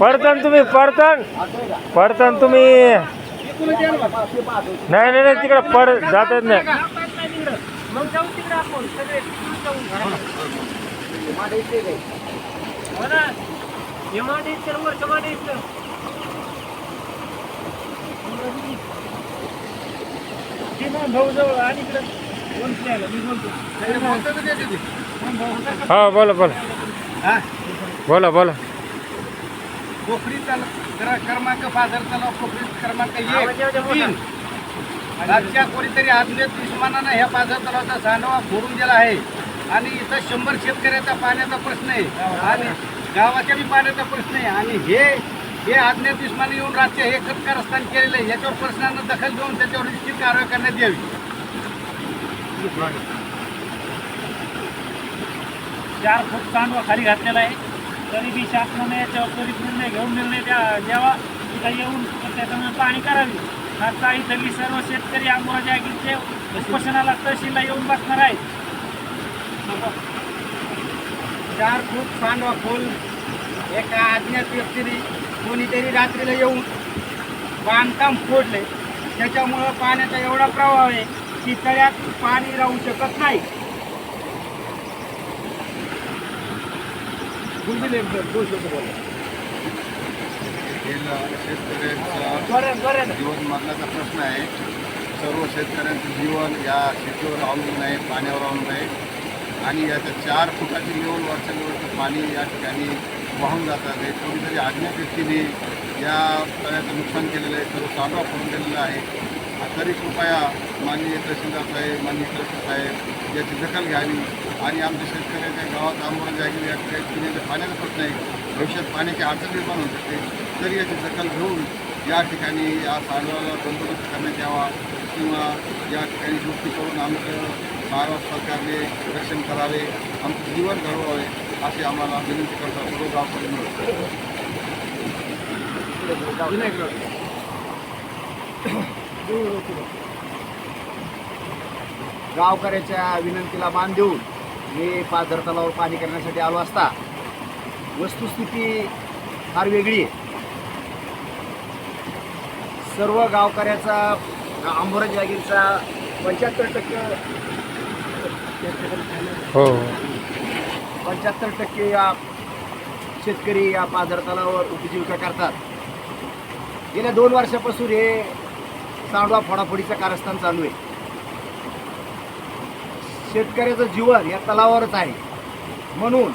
पडतान तुम्ही पडतान. पडतान तुम्ही. नाही नाही नाही तिकडे पड जातात नाही. भाऊ जवळ आणि इकडे. हा बोला बोला. हा? बोला बोला. पोखरी तलाव क्र- क्रमांक फादर तलाव पोखरी क्रमांक आवाज येऊ द्या एक मोठा. तीन. राज्यात कोणीतरी दुश्मनानं ह्या पाझर तलावाचा सांडवा फोडून दिला आहे. आणि इथं शंभर शेतकऱ्याचा पाण्याचा प्रश्न आहे. आणि गावाच्या बी पाण्याचा प्रश्न आहे. आणि हे हे आज्ञात दुश्मन येऊन राज्य हे खतकारस्थान केलेलं आहे. याच्यावर प्रश्नानं दखल घेऊन त्याच्यावर निश्चित कारवाई करण्यात यावी. चार फूट सांडवा खाली घातलेला आहे. तरी बी शासनाने याच्यावर त्वरित निर्णय घेऊन निर्णय द्या द्यावा. तिथं येऊन त्याच्यामुळे पाणी करावी. आता इथली सर्व शेतकरी आंबोरा जागीरचे उपोषणाला तहसीलला येऊन बसणार आहेत. चार फूट सांडवा खोल. एका अज्ञात व्यक्तीने कोणीतरी रात्रीला येऊन बांधकाम फोडले. त्याच्यामुळं पाण्याचा एवढा प्रभाव आहे. की तळ्यात पाणी राहू शकत नाही. शेतकऱ्यांचा जीवन मरणाचा प्रश्न आहे. सर्व शेतकऱ्यांचं जीवन या शेतीवर अवलंबून आहे पाण्यावर अवलंबून आहे. आणि याच्या चार फुटाची लेवल वरच्या लेवलचं पाणी या ठिकाणी वाहून जातात आहे. कोणीतरी अज्ञात व्यक्तीने या तळ्याचं नुकसान केलेलं आहे सर्व चालवा करून दिलेलं आहे. तरी कृपया माननीय तहसीलदार साहेब माननीय कलेक्टर साहेब याची दखल घ्यावी आणि आमच्या शेतकऱ्याच्या गावात आंबोळ जागी या ठिकाणी पाण्याचा प्रश्न आहे भविष्यात पाण्याची अडचण निर्माण होऊ शकते तरी याची दखल घेऊन या ठिकाणी या सांडवाला बंदोबस्त करण्यात यावा किंवा या ठिकाणी दुरुस्ती करून आमचं महाराष्ट्र सरकारने रक्षण करावे आमचं जीवन घडवावे असे आम्हाला विनंती करतात सर्व मिळून गावकऱ्याच्या विनंतीला मान देऊन मी पाझर तलावावर पाणी करण्यासाठी आलो असता वस्तुस्थिती फार वेगळी आहे. सर्व गावकऱ्याचा आंबोरा जागीरचा पंच्याहत्तर टक्के हो. पंच्याहत्तर टक्के या शेतकरी या पाझर तलावावर उपजीविका करतात. गेल्या दोन वर्षापासून हे सांडवा फोडाफोडीचं कारस्थान चालू आहे. शेतकऱ्याचं जीवन या तलावावरच आहे. म्हणून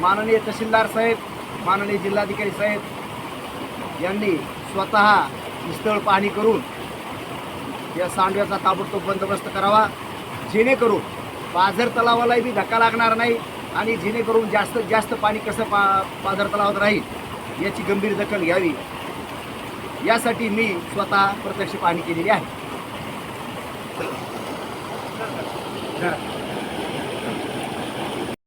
माननीय तहसीलदार साहेब माननीय जिल्हाधिकारी साहेब यांनी स्वतः स्थळ पाहणी करून या सांडव्याचा ताबडतोब बंदोबस्त करावा. जेणेकरून पाझर तलावालाही बी धक्का लागणार नाही आणि जेणेकरून जास्तीत जास्त पाणी कसं पा पाझर तलावात राहील याची गंभीर दखल घ्यावी. यासाठी मी स्वतः प्रत्यक्ष पाहणी केलेली आहे.